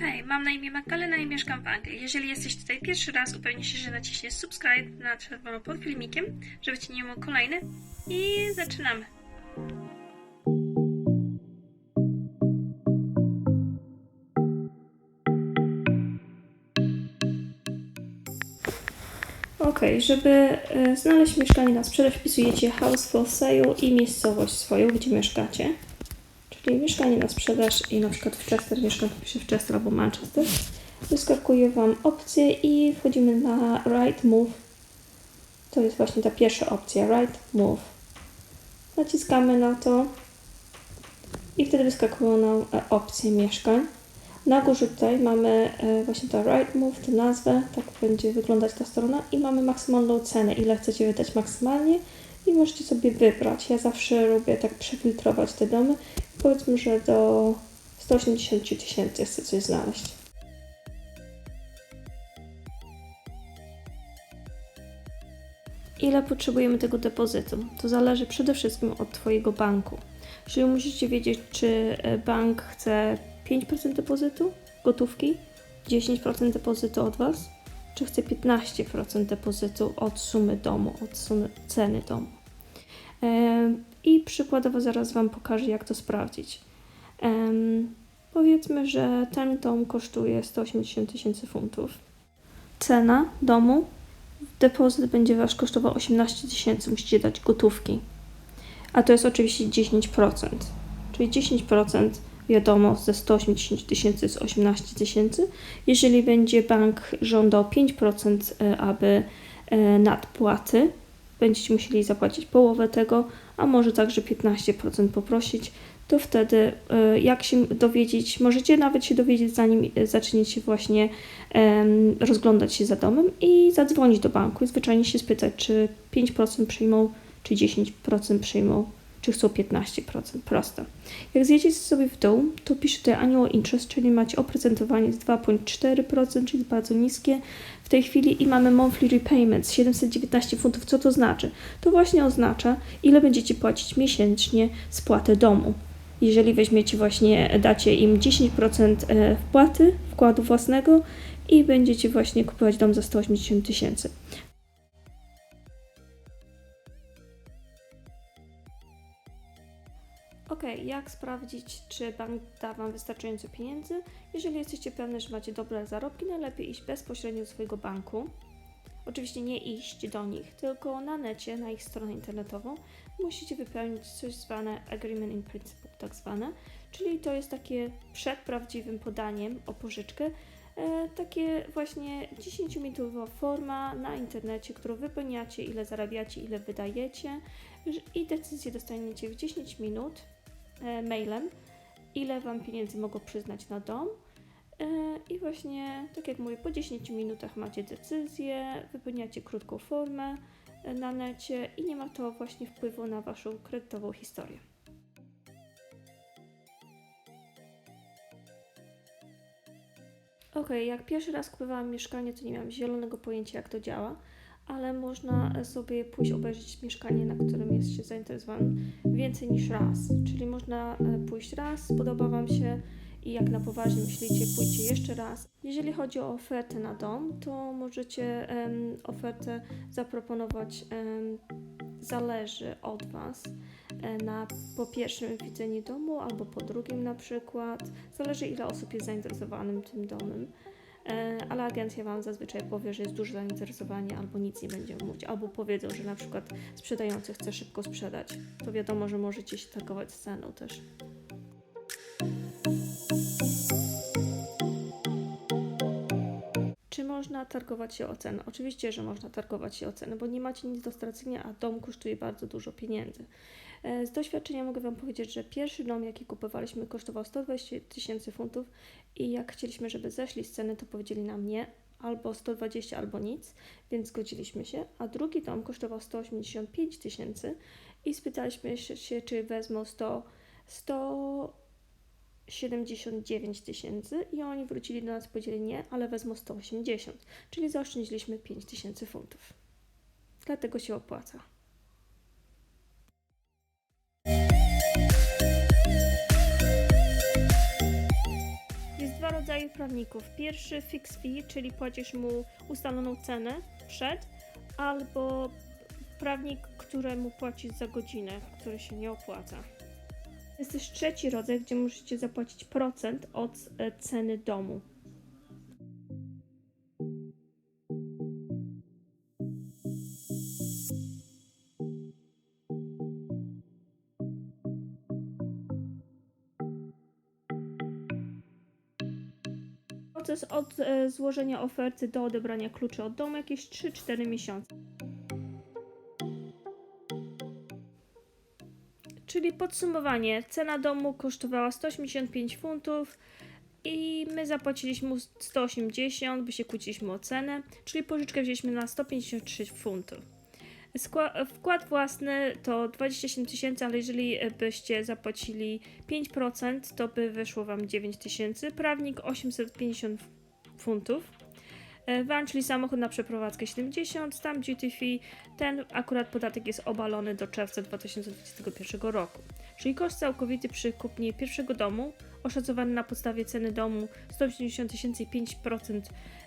Hej, mam na imię Magdalena i mieszkam w Anglii. Jeżeli jesteś tutaj pierwszy raz, upewnij się, że naciśniesz subscribe na czerwono pod filmikiem, żeby Cię nie minął kolejny. I zaczynamy. Ok, żeby e, znaleźć mieszkanie na sprzedaż, wpisujecie house for sale i miejscowość swoją, gdzie mieszkacie. Czyli mieszkanie na sprzedaż i na przykład w Chester, mieszkam piszę w Chester albo Manchester. Wyskakuje Wam opcje i wchodzimy na Right Move. To jest właśnie ta pierwsza opcja, Right Move. Naciskamy na to i wtedy wyskakują nam e, opcje mieszkań. Na górze tutaj mamy e, właśnie to Right Move, tę nazwę, tak będzie wyglądać ta strona i mamy maksymalną cenę, ile chcecie wydać maksymalnie i możecie sobie wybrać. Ja zawsze lubię tak przefiltrować te domy. Powiedzmy, że do 180 tysięcy chcę coś znaleźć. Ile potrzebujemy tego depozytu? To zależy przede wszystkim od Twojego banku. Czyli musicie wiedzieć, czy e, bank chce 5% depozytu gotówki, 10% depozytu od Was, czy chce 15% depozytu od sumy domu, od sumy ceny domu. I przykładowo zaraz Wam pokażę, jak to sprawdzić. Em, powiedzmy, że ten dom kosztuje 180 tysięcy funtów. Cena domu, depozyt będzie Wasz kosztował 18 tysięcy, musicie dać gotówki. A to jest oczywiście 10%. Czyli 10% wiadomo ze 180 tysięcy z 18 tysięcy. Jeżeli będzie bank żądał 5%, e, aby e, nadpłaty, będziecie musieli zapłacić połowę tego, a może także 15% poprosić, to wtedy e, jak się dowiedzieć, możecie nawet się dowiedzieć zanim e, zaczniecie właśnie rozglądać się za domem i zadzwonić do banku i zwyczajnie się spytać, czy 5% przyjmą, czy 10% przyjmą, czy chcą 15%. Proste. Jak zjedziecie sobie w dół, to pisze tutaj annual interest, czyli macie oprocentowanie z 2,4%, czyli bardzo niskie w tej chwili i mamy monthly repayments 719 funtów. Co to znaczy? To właśnie oznacza, ile będziecie płacić miesięcznie spłatę domu. Jeżeli weźmiecie właśnie, dacie im 10% e, wpłaty, wkładu własnego i będziecie właśnie kupować dom za 180 tysięcy. Ok, jak sprawdzić, czy bank da Wam wystarczająco pieniędzy? Jeżeli jesteście pewni, że macie dobre zarobki, najlepiej iść bezpośrednio do swojego banku. Oczywiście nie iść do nich, tylko na necie, na ich stronę internetową, musicie wypełnić coś zwane Agreement in Principle, tak zwane, czyli to jest takie przed prawdziwym podaniem o pożyczkę, e, takie właśnie 10-minutowa forma na internecie, którą wypełniacie, ile zarabiacie, ile wydajecie i decyzję dostaniecie w 10 minut mailem, ile Wam pieniędzy mogą przyznać na dom. E, I właśnie, tak jak mówię, po 10 minutach macie decyzję, wypełniacie krótką formę e, na necie i nie ma to właśnie wpływu na Waszą kredytową historię. Ok, jak pierwszy raz kupowałam mieszkanie, to nie miałam zielonego pojęcia, jak to działa, ale można sobie pójść obejrzeć mieszkanie, na którym jest się zainteresowanym więcej niż raz. Czyli można e, pójść raz, spodoba Wam się i jak na poważnie myślicie, pójdźcie jeszcze raz. Jeżeli chodzi o ofertę na dom, to możecie em, ofertę zaproponować, em, zależy od Was. e, Na po pierwszym widzeniu domu albo po drugim na przykład. Zależy ile osób jest zainteresowanym tym domem. E, ale agencja Wam zazwyczaj powie, że jest duże zainteresowanie, albo nic nie będzie mówić, albo powiedzą, że na przykład sprzedający chce szybko sprzedać. To wiadomo, że możecie się targować z ceną też. Można targować się o cenę? Oczywiście, że można targować się o cenę, bo nie macie nic do stracenia, a dom kosztuje bardzo dużo pieniędzy. E, Z doświadczenia mogę Wam powiedzieć, że pierwszy dom, jaki kupowaliśmy, kosztował 120 tysięcy funtów i jak chcieliśmy, żeby zeszli z ceny, to powiedzieli nam nie, albo 120, albo nic, więc zgodziliśmy się. A drugi dom kosztował 185 tysięcy i spytaliśmy się, czy wezmą 100, 179 tysięcy i oni wrócili do nas powiedzieli nie, ale wezmą 180, czyli zaoszczędziliśmy 5 tysięcy funtów. Dlatego się opłaca. Jest dwa rodzaje prawników. Pierwszy fix fee, czyli płacisz mu ustaloną cenę przed, albo prawnik, któremu płacisz za godzinę, który się nie opłaca. Jest też trzeci rodzaj, gdzie musicie zapłacić procent od e, ceny domu. Proces od e, złożenia oferty do odebrania kluczy od domu jakieś 3-4 miesiące. Czyli podsumowanie, cena domu kosztowała 185 funtów i my zapłaciliśmy mu 180, by się kłóciliśmy o cenę, czyli pożyczkę wzięliśmy na 153 funtów. Wkład własny to 27 tysięcy, ale jeżeli byście zapłacili 5%, to by wyszło Wam 9 tysięcy. Prawnik 850 funtów. E, Van, czyli samochód na przeprowadzkę 70, tam duty fee, ten akurat podatek jest obalony do czerwca 2021 roku. Czyli koszt całkowity przy kupnie pierwszego domu, oszacowany na podstawie ceny domu 180 tysięcy i 5%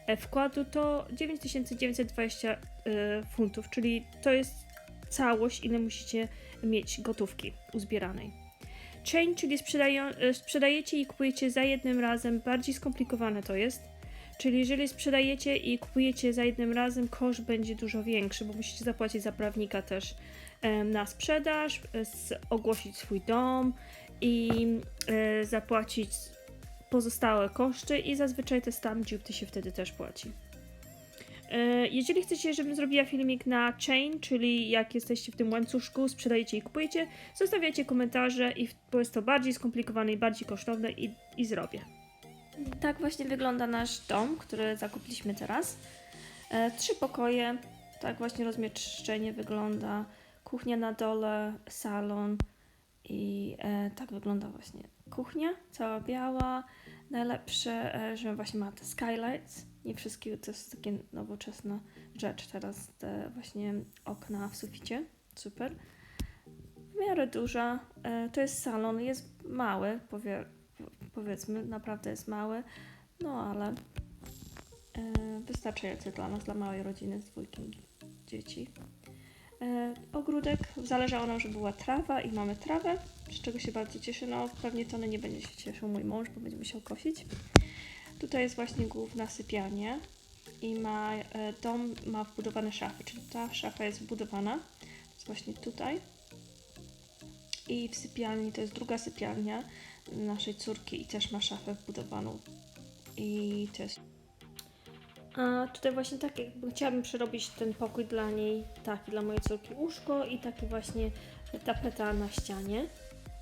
e, wkładu to 9920 e, funtów, czyli to jest całość, ile musicie mieć gotówki uzbieranej. Chain, czyli e, sprzedajecie i kupujecie za jednym razem, bardziej skomplikowane to jest. Czyli jeżeli sprzedajecie i kupujecie za jednym razem, koszt będzie dużo większy, bo musicie zapłacić za prawnika też na sprzedaż, ogłosić swój dom i e, zapłacić pozostałe koszty i zazwyczaj te stamp duty się wtedy też płaci. E, Jeżeli chcecie, żebym zrobiła filmik na chain, czyli jak jesteście w tym łańcuszku, sprzedajecie i kupujecie, zostawiacie komentarze, i, bo jest to bardziej skomplikowane i bardziej kosztowne i, i zrobię. Tak właśnie wygląda nasz dom, który zakupiliśmy teraz. E, trzy pokoje, tak właśnie rozmieszczenie wygląda. Kuchnia na dole, salon i e, tak wygląda właśnie kuchnia, cała biała. Najlepsze, e, że właśnie ma te skylights. Nie wszystkie to jest takie nowoczesna rzecz teraz, te właśnie okna w suficie. Super. W miarę duża. E, to jest salon, jest mały, powie, powiedzmy, naprawdę jest mały, no ale e, wystarczający dla nas, dla małej rodziny z dwójkiem dzieci. E, ogródek, zależało nam, żeby była trawa i mamy trawę, z czego się bardzo cieszę. No pewnie Tony nie będzie się cieszył mój mąż, bo będzie musiał kosić. Tutaj jest właśnie główna sypialnia i ma, e, dom ma wbudowane szafy, czyli ta szafa jest wbudowana, to jest właśnie tutaj. I w sypialni, to jest druga sypialnia naszej córki i też ma szafę wbudowaną. I jest. A tutaj właśnie tak jakby chciałabym przerobić ten pokój dla niej, taki dla mojej córki łóżko i taki właśnie tapeta na ścianie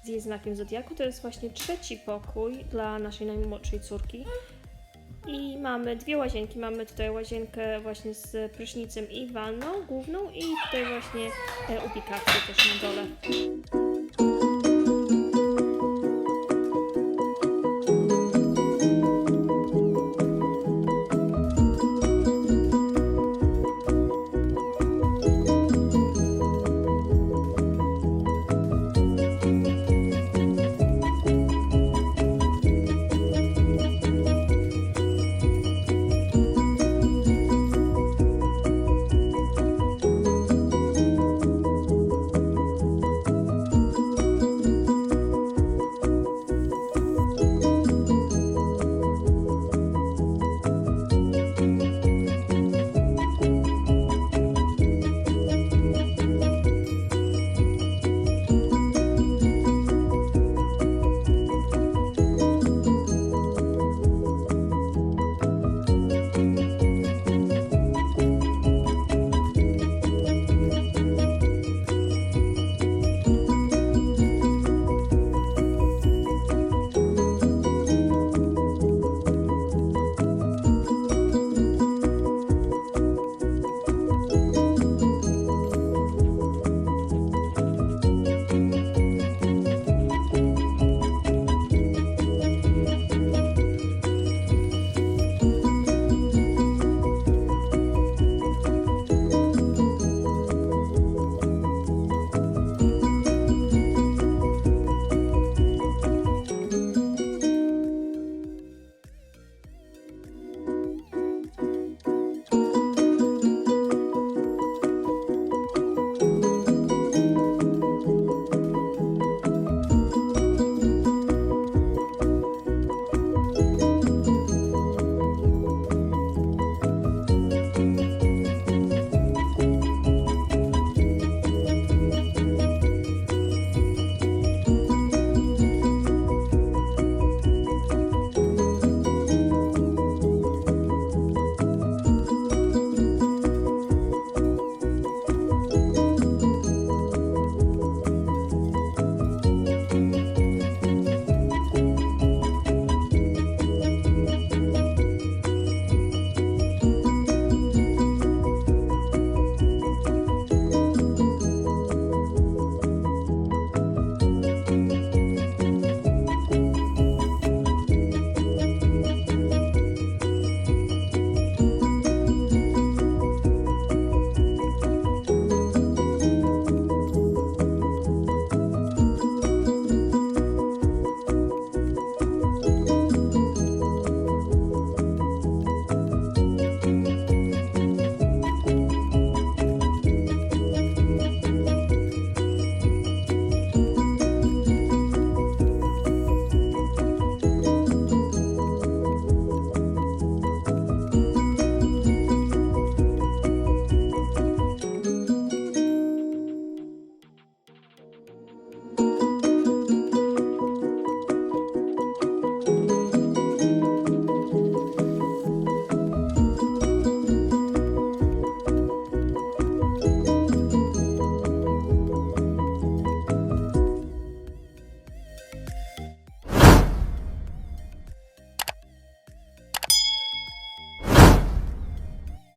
z jej znakiem zodiaku. To jest właśnie trzeci pokój dla naszej najmłodszej córki. I mamy dwie łazienki. Mamy tutaj łazienkę właśnie z prysznicem i wanną główną i tutaj właśnie ubikację też na dole.